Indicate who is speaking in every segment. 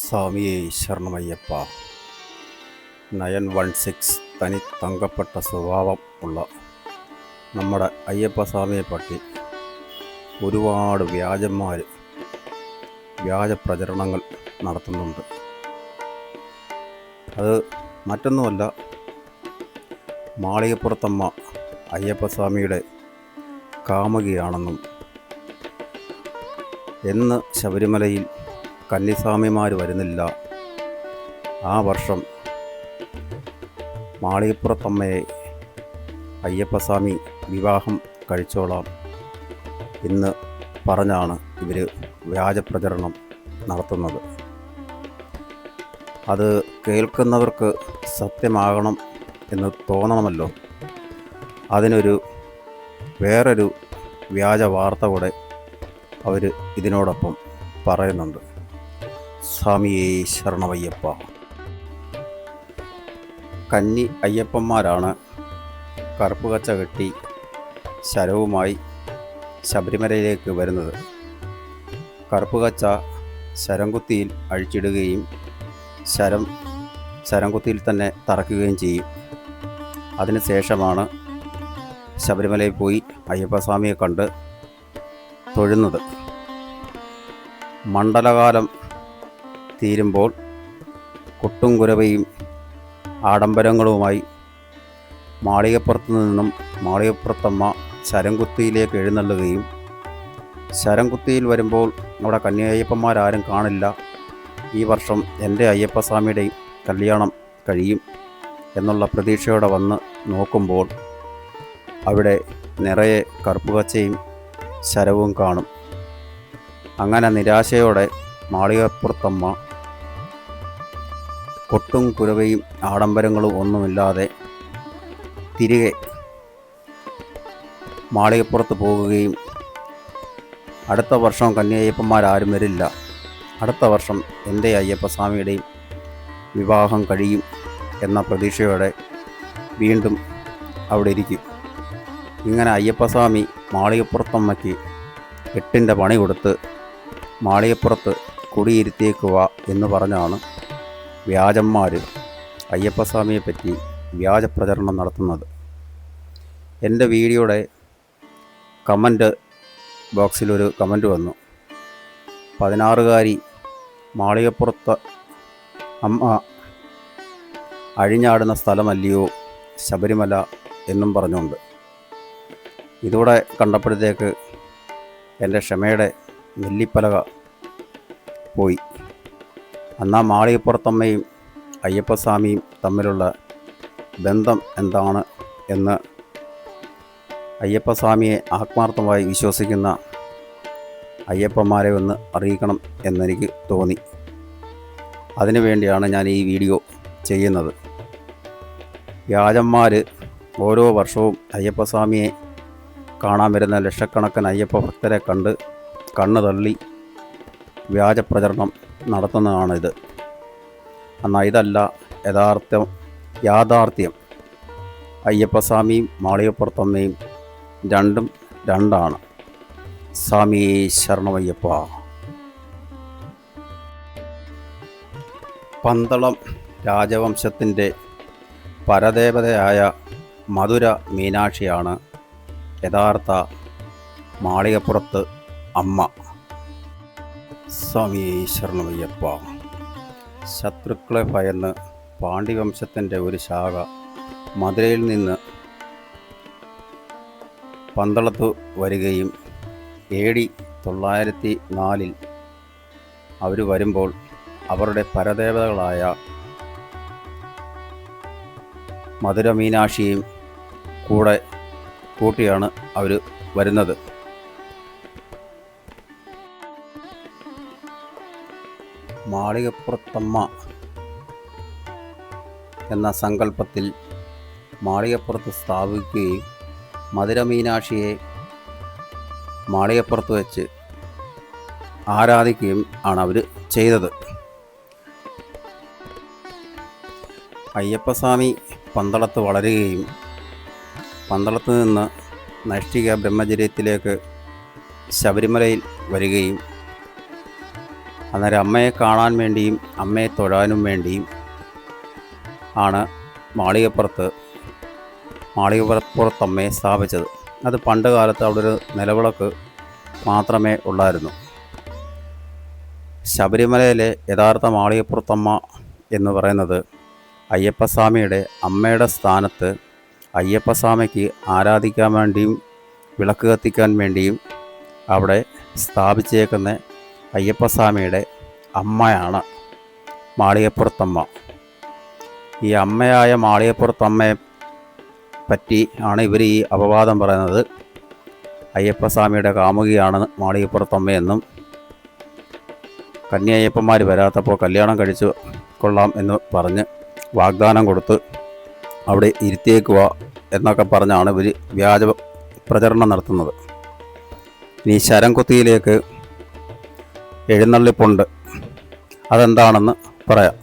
Speaker 1: സ്വാമിയെ ശരണമയ്യപ്പ nine one six തനി തങ്കപ്പെട്ട സ്വഭാവം ഉള്ള നമ്മുടെ അയ്യപ്പ സ്വാമിയെ പറ്റി ഒരുപാട് വ്യാജന്മാർ വ്യാജ പ്രചരണങ്ങൾ നടത്തുന്നുണ്ട്. അത് മറ്റൊന്നുമല്ല മാളികപ്പുറത്തമ്മ അയ്യപ്പസ്വാമിയുടെ കാമുകിയാണെന്നും എന്ന് ശബരിമലയിൽ കന്നിസ്വാമിമാർ വരുന്നില്ല. ആ വർഷം മാളികപ്പുറത്തമ്മയെ അയ്യപ്പസ്വാമി വിവാഹം കഴിച്ചോളാം എന്ന് പറഞ്ഞാണ് ഇവർ വ്യാജപ്രചരണം നടത്തുന്നത്. അത് കേൾക്കുന്നവർക്ക് സത്യമാകണം എന്ന് തോന്നണമല്ലോ. അതിനൊരു വേറൊരു വ്യാജ വാർത്ത കൂടെ അവർ ഇതിനോടൊപ്പം പറയുന്നുണ്ട്. സ്വാമിയേ ശരണമയ്യപ്പ. കന്നി അയ്യപ്പന്മാരാണ് കറുപ്പ് കച്ച കെട്ടി ശരവുമായി ശബരിമലയിലേക്ക് വരുന്നത്. കറുപ്പ് കച്ച ശരംകുത്തിയിൽ അഴിച്ചിടുകയും ശരം ശരംകുത്തിയിൽ തന്നെ തറക്കുകയും ചെയ്യും. അതിനുശേഷമാണ് ശബരിമലയിൽ പോയി അയ്യപ്പസ്വാമിയെ കണ്ട് തൊഴുന്നത്. മണ്ഡലകാലം തീരുമ്പോൾ കൊട്ടും കുരവയും ആഡംബരങ്ങളുമായി മാളികപ്പുറത്ത് നിന്നും മാളികപ്പുറത്തമ്മ ശരംകുത്തിയിലേക്ക് എഴുന്നള്ളുകയും ശരംകുത്തിയിൽ വരുമ്പോൾ അവിടെ കന്യായ്യപ്പന്മാരാരും കാണില്ല. ഈ വർഷം എന്റെ അയ്യപ്പസ്വാമിയുടെ കല്യാണം കഴിയും എന്നുള്ള പ്രതീക്ഷയോടെ വന്ന് നോക്കുമ്പോൾ അവിടെ നിറയെ കറുപ്പുകച്ചയും ശരവും കാണും. അങ്ങനെ നിരാശയോടെ മാളികപ്പുറത്തമ്മ കൊട്ടും കുരവയും ആഡംബരങ്ങളും ഒന്നുമില്ലാതെ തിരികെ മാളികപ്പുറത്ത് പോകുകയും അടുത്ത വർഷം കന്യായ്യപ്പന്മാരാരും വരില്ല. അടുത്ത വർഷം എന്റെ അയ്യപ്പസ്വാമിയുടെയും വിവാഹം കഴിയും എന്ന പ്രതീക്ഷയോടെ വീണ്ടും അവിടെ ഇരിക്കും. ഇങ്ങനെ അയ്യപ്പസ്വാമി മാളികപ്പുറത്തമ്മയ്ക്ക് എട്ടിന്റെ പണി കൊടുത്ത് മാളികപ്പുറത്ത് കുടിയിരുത്തിയേക്കുക എന്ന് പറഞ്ഞാണ് വ്യാജന്മാർ അയ്യപ്പസ്വാമിയെപ്പറ്റി വ്യാജ പ്രചരണം നടത്തുന്നത്. എന്റെ വീഡിയോയുടെ കമന്റ് ബോക്സിലൊരു കമന്റ് വന്നു. പതിനാറുകാരി മാളികപ്പുറത്ത് അമ്മ അഴിഞ്ഞാടുന്ന സ്ഥലമല്ലയോ ശബരിമല എന്നും പറഞ്ഞുകൊണ്ട്. ഇതോടെ കണ്ടപ്പോഴത്തേക്ക് എന്റെ ക്ഷമയുടെ നെല്ലിപ്പലക പോയി. അന്നാ മാളികപ്പുറത്തമ്മയും അയ്യപ്പസ്വാമിയും തമ്മിലുള്ള ബന്ധം എന്താണ് എന്ന് അയ്യപ്പസ്വാമിയെ ആത്മാർത്ഥമായി വിശ്വസിക്കുന്ന അയ്യപ്പന്മാരെ ഒന്ന് അറിയിക്കണം എന്നെനിക്ക് തോന്നി. അതിനുവേണ്ടിയാണ് ഞാൻ ഈ വീഡിയോ ചെയ്യുന്നത്. വ്യാജന്മാർ ഓരോ വർഷവും അയ്യപ്പസ്വാമിയെ കാണാൻ വരുന്ന ലക്ഷക്കണക്കിന് അയ്യപ്പ ഭക്തരെ കണ്ട് കണ്ണു തള്ളി വ്യാജ പ്രചരണം നടത്തുന്നതാണിത്. എന്നാൽ ഇതല്ല യഥാർത്ഥം യാഥാർത്ഥ്യം. അയ്യപ്പസ്വാമിയും മാളികപ്പുറത്തമ്മയും രണ്ടും രണ്ടാണ്. സ്വാമി ശരണമയ്യപ്പ. പന്തളം രാജവംശത്തിന്റെ പരദേവതയായ മധുര മീനാക്ഷിയാണ് യഥാർത്ഥ മാളികപ്പുറത്ത് അമ്മ. സ്വാമി ശരണമയ്യപ്പ ശത്രുക്കളെ ഭയന്ന് പാണ്ഡ്യവംശത്തിന്റെ ഒരു ശാഖ മധുരയിൽ നിന്ന് പന്തളത്തു വരികയും എ ഡി തൊള്ളായിരത്തി നാലിൽ അവർ വരുമ്പോൾ അവരുടെ പരദേവതകളായ മധുര മീനാക്ഷിയും കൂടെ കൂട്ടിയാണ് അവർ വരുന്നത്. മാളികപ്പുറത്തമ്മ എന്ന സങ്കല്പത്തിൽ മാളികപ്പുറത്ത് സ്ഥാപിക്കുകയും മധുര മീനാക്ഷിയെ മാളികപ്പുറത്ത് വെച്ച് ആരാധിക്കുകയും ആണ് അവർ ചെയ്തത്. അയ്യപ്പസ്വാമി പന്തളത്ത് വളരുകയും പന്തളത്ത് നിന്ന് നൈഷ്ഠിക ബ്രഹ്മചര്യത്തിലേക്ക് ശബരിമലയിൽ വരികയും അന്നേരം അമ്മയെ കാണാൻ വേണ്ടിയും അമ്മയെ തൊഴാനും വേണ്ടിയും ആണ് മാളികപ്പുറത്ത് മാളികപ്പുറപ്പുറത്ത് അമ്മയെ സ്ഥാപിച്ചത്. അത് പണ്ട് കാലത്ത് അവിടെ ഒരു നിലവിളക്ക് മാത്രമേ ഉള്ളായിരുന്നു. ശബരിമലയിലെ യഥാർത്ഥ മാളികപ്പുറത്തമ്മ എന്ന് പറയുന്നത് അയ്യപ്പസ്വാമിയുടെ അമ്മയുടെ സ്ഥാനത്ത് അയ്യപ്പസ്വാമിക്ക് ആരാധിക്കാൻ വേണ്ടിയും വിളക്ക് കത്തിക്കാൻ വേണ്ടിയും അവിടെ സ്ഥാപിച്ചേക്കുന്ന അയ്യപ്പസ്വാമിയുടെ അമ്മയാണ് മാളികപ്പുറത്തമ്മ. ഈ അമ്മയായ മാളികപ്പുറത്തമ്മയെ പറ്റി ആണ് ഇവർ ഈ അപവാദം പറയുന്നത്. അയ്യപ്പസ്വാമിയുടെ കാമുകിയാണ് മാളികപ്പുറത്തമ്മയെന്നും കന്യായ്യപ്പന്മാർ വരാത്തപ്പോൾ കല്യാണം കഴിച്ചു കൊള്ളാം എന്ന് പറഞ്ഞ് വാഗ്ദാനം കൊടുത്ത് അവിടെ ഇരുത്തിയേക്കുക എന്നൊക്കെ പറഞ്ഞാണ് ഇവർ വ്യാജ പ്രചരണം നടത്തുന്നത്. ഇനി ശരംകുത്തിയിലേക്ക് എഴുന്നള്ളിപ്പുണ്ട്. അതെന്താണെന്ന് പറയാം.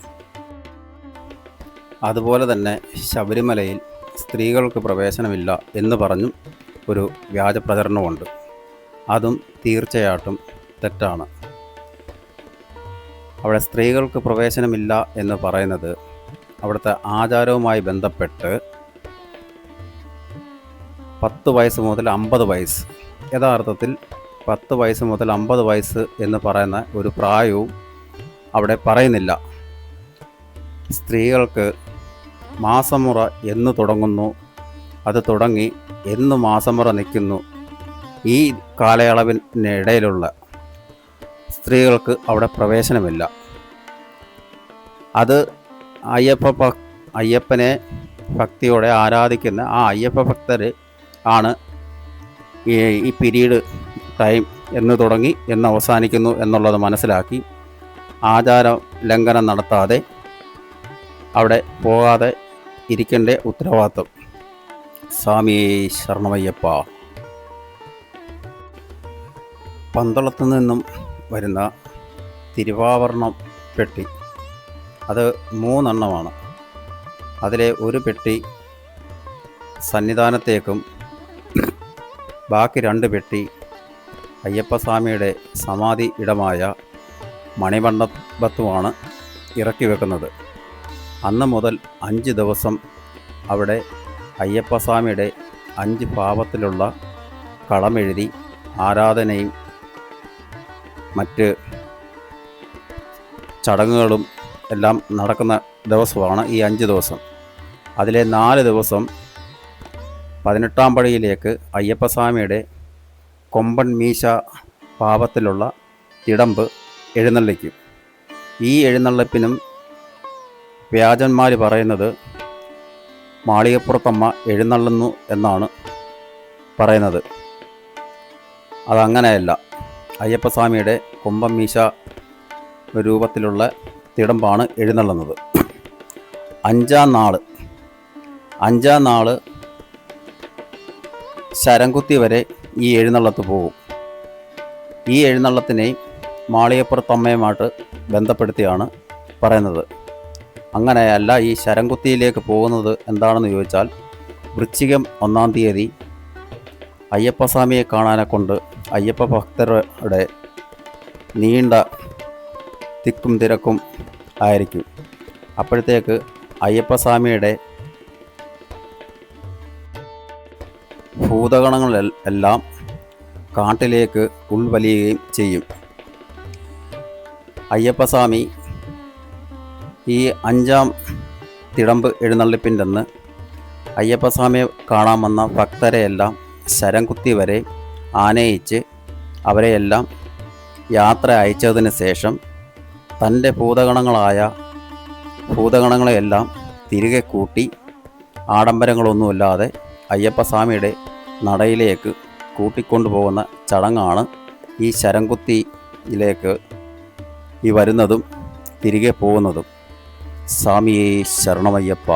Speaker 1: അതുപോലെ തന്നെ ശബരിമലയിൽ സ്ത്രീകൾക്ക് പ്രവേശനമില്ല എന്ന് പറഞ്ഞും ഒരു വ്യാജ പ്രചരണമുണ്ട് അതും തീർച്ചയായിട്ടും തെറ്റാണ്. അവിടെ സ്ത്രീകൾക്ക് പ്രവേശനമില്ല എന്ന് പറയുന്നത് അവിടുത്തെ ആചാരവുമായി ബന്ധപ്പെട്ട് പത്ത് വയസ്സ് മുതൽ അമ്പത് വയസ്സ് യഥാർത്ഥത്തിൽ പത്ത് വയസ്സ് മുതൽ അമ്പത് വയസ്സ് എന്ന് പറയുന്ന ഒരു പ്രായവും അവിടെ പറയുന്നില്ല. സ്ത്രീകൾക്ക് മാസമുറ എന്ന് തുടങ്ങുന്നു. അത് തുടങ്ങി എന്ന് മാസമുറ നിൽക്കുന്നു. ഈ കാലയളവിനിടയിലുള്ള സ്ത്രീകൾക്ക് അവിടെ പ്രവേശനമില്ല. അത് അയ്യപ്പ അയ്യപ്പനെ ഭക്തിയോടെ ആരാധിക്കുന്ന ആ അയ്യപ്പ ഭക്തർ ആണ് ഈ പീരീഡ് ടൈം എന്ന് തുടങ്ങി എന്ന് അവസാനിക്കുന്നു എന്നുള്ളത് മനസ്സിലാക്കി. ആചാര ലംഘനം നടത്താതെ അവിടെ പോകാതെ ഇരിക്കേണ്ട ഉത്തരവാദിത്വം. സ്വാമി ശരണമയ്യപ്പ. പന്തളത്തു നിന്നും വരുന്ന തിരുവാഭരണം പെട്ടി. അത് മൂന്നെണ്ണമാണ്. അതിലെ ഒരു പെട്ടി സന്നിധാനത്തേക്കും ബാക്കി രണ്ട് പെട്ടി അയ്യപ്പസ്വാമിയുടെ സമാധി ഇടമായ മണിമണ്ഡപത്തുമാണ് ഇറക്കി വെക്കുന്നത്. അന്ന് മുതൽ അഞ്ച് ദിവസം അവിടെ അയ്യപ്പസ്വാമിയുടെ അഞ്ച് പാപത്തിലുള്ള കളമെഴുതി ആരാധനയും മറ്റ് ചടങ്ങുകളും എല്ലാം നടക്കുന്ന ദിവസമാണ് ഈ അഞ്ച് ദിവസം. അതിലെ നാല് ദിവസം പതിനെട്ടാം പടിയിലേക്ക് അയ്യപ്പസ്വാമിയുടെ കൊമ്പൻ മീശ പാപത്തിലുള്ള തിടമ്പ് എഴുന്നള്ളിക്കും. ഈ എഴുന്നള്ളിപ്പിനും വ്യാജന്മാർ പറയുന്നത് മാളികപ്പുറത്തമ്മ എഴുന്നള്ളുന്നു എന്നാണ് പറയുന്നത്. അതങ്ങനെയല്ല. അയ്യപ്പസ്വാമിയുടെ കൊമ്പൻ മീശ രൂപത്തിലുള്ള തിടമ്പാണ് എഴുന്നള്ളുന്നത്. അഞ്ചാം നാൾ അഞ്ചാം നാൾ ശരംകുത്തി വരെ ഈ എഴുന്നള്ളത്ത് പോകും ഈ എഴുന്നള്ളത്തിനെ മാളികപ്പുറത്തമ്മയുമായിട്ട് ബന്ധപ്പെടുത്തിയാണ് പറയുന്നത്. അങ്ങനെയല്ല ഈ ശരംകുത്തിയിലേക്ക് പോകുന്നത് എന്താണെന്ന് ചോദിച്ചാൽ വൃശ്ചികം ഒന്നാം തീയതി അയ്യപ്പസ്വാമിയെ കാണാനെ കൊണ്ട് അയ്യപ്പ ഭക്തരുടെ നീണ്ട തിക്കും തിരക്കും ആയിരിക്കും. അപ്പോഴത്തേക്ക് അയ്യപ്പസ്വാമിയുടെ ഭൂതഗണങ്ങളെല്ലാം കാട്ടിലേക്ക് ഉൾവലിയുകയും ചെയ്യും. അയ്യപ്പസ്വാമി ഈ അഞ്ചാം തിടമ്പ് എഴുന്നള്ളിപ്പിന്റെ അന്ന് അയ്യപ്പസ്വാമിയെ കാണാൻ വന്ന ഭക്തരെയെല്ലാം ശരം കുത്തി വരെ ആനയിച്ച് അവരെയെല്ലാം യാത്ര അയച്ചതിന് ശേഷം തന്റെ ഭൂതഗണങ്ങളായ ഭൂതഗണങ്ങളെയെല്ലാം തിരികെ കൂട്ടി ആഡംബരങ്ങളൊന്നുമില്ലാതെ അയ്യപ്പസ്വാമിയുടെ നടയിലേക്ക് കൂട്ടിക്കൊണ്ടുപോകുന്ന ചടങ്ങാണ് ഈ ശരംകുത്തിയിലേക്ക് ഈ വരുന്നതും തിരികെ പോകുന്നതും. സ്വാമിയെ ശരണമയ്യപ്പ.